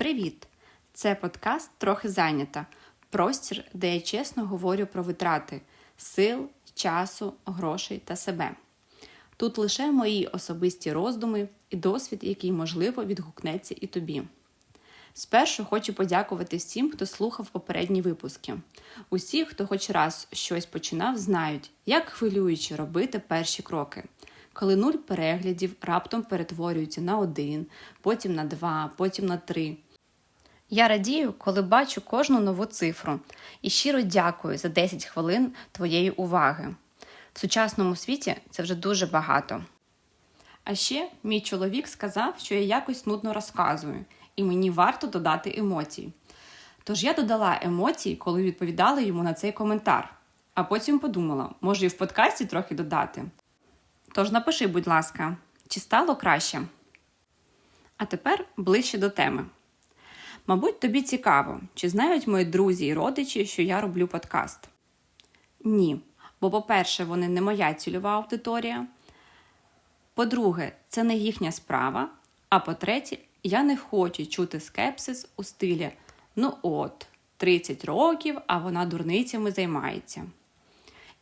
Привіт! Це подкаст Трохи зайнята. Простір, де я чесно говорю про витрати сил, часу, грошей та себе. Тут лише мої особисті роздуми і досвід, який, можливо, відгукнеться і тобі. Спершу хочу подякувати всім, хто слухав попередні випуски. Усі, хто хоч раз щось починав, знають, як хвилююче робити перші кроки. Коли нуль переглядів раптом перетворюється на один, потім на два, потім на три. Я радію, коли бачу кожну нову цифру і щиро дякую за 10 хвилин твоєї уваги. В сучасному світі це вже дуже багато. А ще мій чоловік сказав, що я якось нудно розказую, і мені варто додати емоцій. Тож я додала емоції, коли відповідала йому на цей коментар, а потім подумала, може і в подкасті трохи додати. Тож напиши, будь ласка, чи стало краще? А тепер ближче до теми. Мабуть, тобі цікаво, чи знають мої друзі і родичі, що я роблю подкаст? Ні. Бо, по-перше, вони не моя цільова аудиторія. По-друге, це не їхня справа. А по-третє, я не хочу чути скепсис у стилі ну от, 30 років, а вона дурницями займається.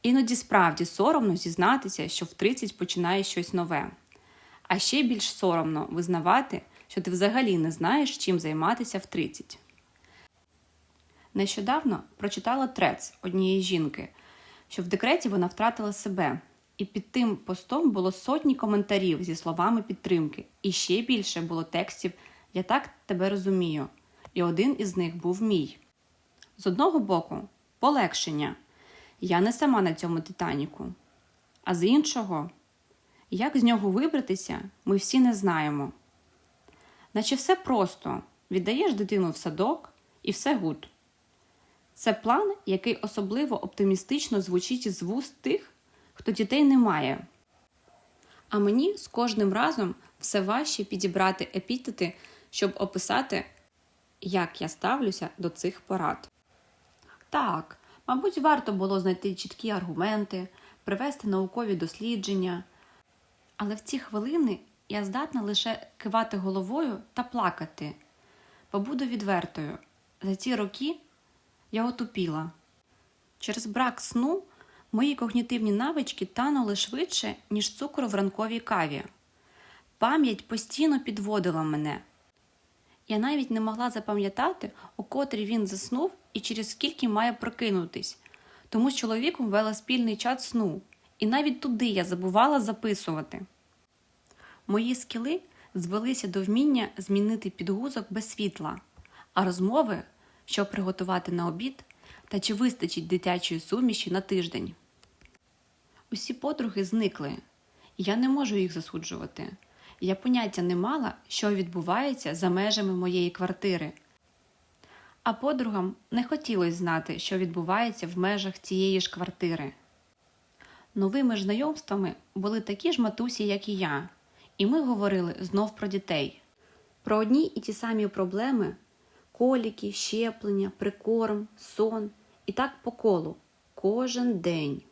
Іноді справді соромно зізнатися, що в 30 починає щось нове. А ще більш соромно визнавати, що ти взагалі не знаєш, чим займатися в 30. Нещодавно прочитала трец однієї жінки, що в декреті вона втратила себе, і під тим постом було сотні коментарів зі словами підтримки, і ще більше було текстів Я так тебе розумію. І один із них був мій. З одного боку, полегшення. Я не сама на цьому Титаніку. А з іншого, як з нього вибратися, ми всі не знаємо. Наче все просто віддаєш дитину в садок і все гуд. Це план, який особливо оптимістично звучить із вуст тих, хто дітей не має. А мені з кожним разом все важче підібрати епітети, щоб описати, як я ставлюся до цих порад. Так, мабуть, варто було знайти чіткі аргументи, привести наукові дослідження. Але в ці хвилини я здатна лише кивати головою та плакати. Побуду відвертою. За ці роки я отупіла. Через брак сну мої когнітивні навички танули швидше, ніж цукор в ранковій каві. Пам'ять постійно підводила мене. Я навіть не могла запам'ятати, у котрій він заснув і через скільки має прокинутись, тому з чоловіком вела спільний чат сну, і навіть туди я забувала записувати. Мої скіли звелися до вміння змінити підгузок без світла, а розмови, що приготувати на обід та чи вистачить дитячої суміші на тиждень. Усі подруги зникли, я не можу їх засуджувати. Я поняття не мала, що відбувається за межами моєї квартири. А подругам не хотілося знати, що відбувається в межах цієї ж квартири. Новими ж знайомствами були такі ж матусі, як і я, і ми говорили знов про дітей. Про одні і ті самі проблеми коліки, щеплення, прикорм, сон і так по колу кожен день.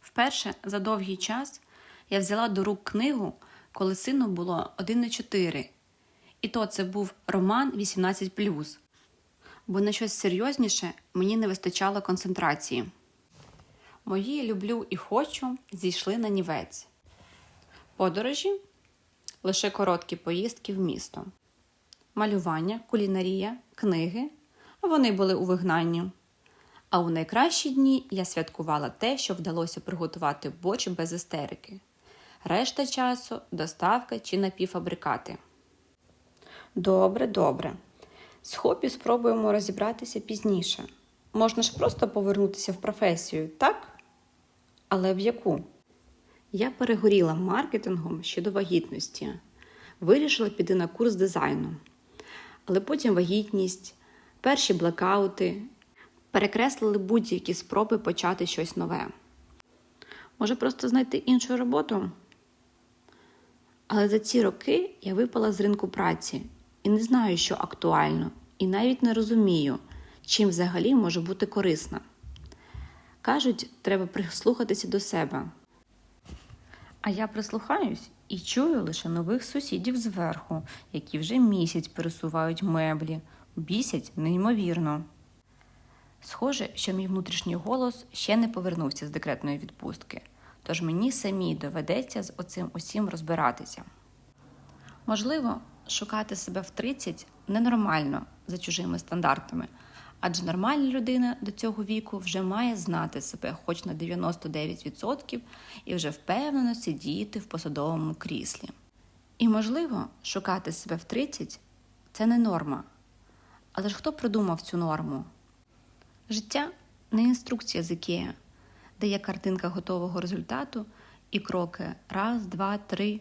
Вперше за довгий час я взяла до рук книгу, коли сину було 1,4. І то це був роман 18, бо на щось серйозніше мені не вистачало концентрації. Мої люблю і хочу зійшли на нівець. Подорожі лише короткі поїздки в місто, малювання, кулінарія, книги. Вони були у вигнанні. А у найкращі дні я святкувала те, що вдалося приготувати борщ без істерики. Решта часу доставка чи напівфабрикати. Добре, добре. З хобі спробуємо розібратися пізніше. Можна ж просто повернутися в професію, так? Але в яку? Я перегоріла маркетингом щодо вагітності. Вирішила піти на курс дизайну. Але потім вагітність, перші блекаути перекреслили будь-які спроби почати щось нове. Може, просто знайти іншу роботу? Але за ці роки я випала з ринку праці і не знаю, що актуально, і навіть не розумію, чим взагалі може бути корисна. Кажуть, треба прислухатися до себе. А я прислухаюсь І чую лише нових сусідів зверху, які вже місяць пересувають меблі, бісять неймовірно. Схоже, що мій внутрішній голос ще не повернувся з декретної відпустки, тож мені самій доведеться з оцим усім розбиратися. Можливо, шукати себе в 30 ненормально за чужими стандартами, адже нормальна людина до цього віку вже має знати себе хоч на 99% і вже впевнено сидіти в посадовому кріслі. І, можливо, шукати себе в 30 це не норма. Але ж хто придумав цю норму? Життя не інструкція з Ікея, де є картинка готового результату і кроки раз, два, три.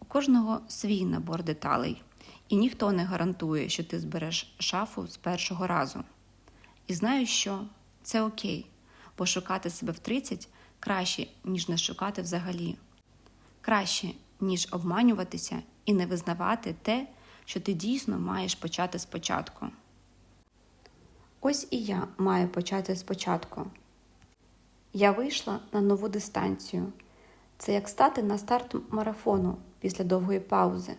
У кожного свій набор деталей, і ніхто не гарантує, що ти збереш шафу з першого разу. І знаю, що це окей, бо шукати себе в 30 краще, ніж не шукати взагалі. Краще, ніж обманюватися і не визнавати те, що ти дійсно маєш почати спочатку. Ось і я маю почати спочатку. Я вийшла на нову дистанцію. Це як стати на старт марафону після довгої паузи.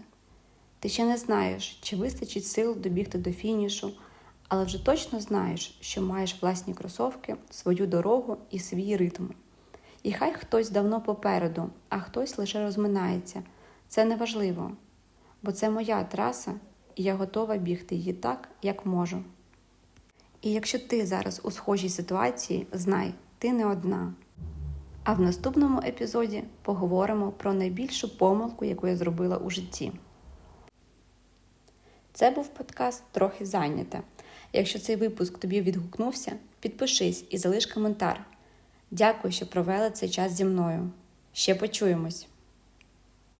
Ти ще не знаєш, чи вистачить сил добігти до фінішу, але вже точно знаєш, що маєш власні кросовки, свою дорогу і свій ритм. І хай хтось давно попереду, а хтось лише розминається. Це не важливо, бо це моя траса, і я готова бігти її так, як можу. І якщо ти зараз у схожій ситуації, знай, ти не одна. А в наступному епізоді поговоримо про найбільшу помилку, яку я зробила у житті. Це був подкаст трохи зайнята. Якщо цей випуск тобі відгукнувся, підпишись і залиш коментар. Дякую, що провели цей час зі мною. Ще почуємось!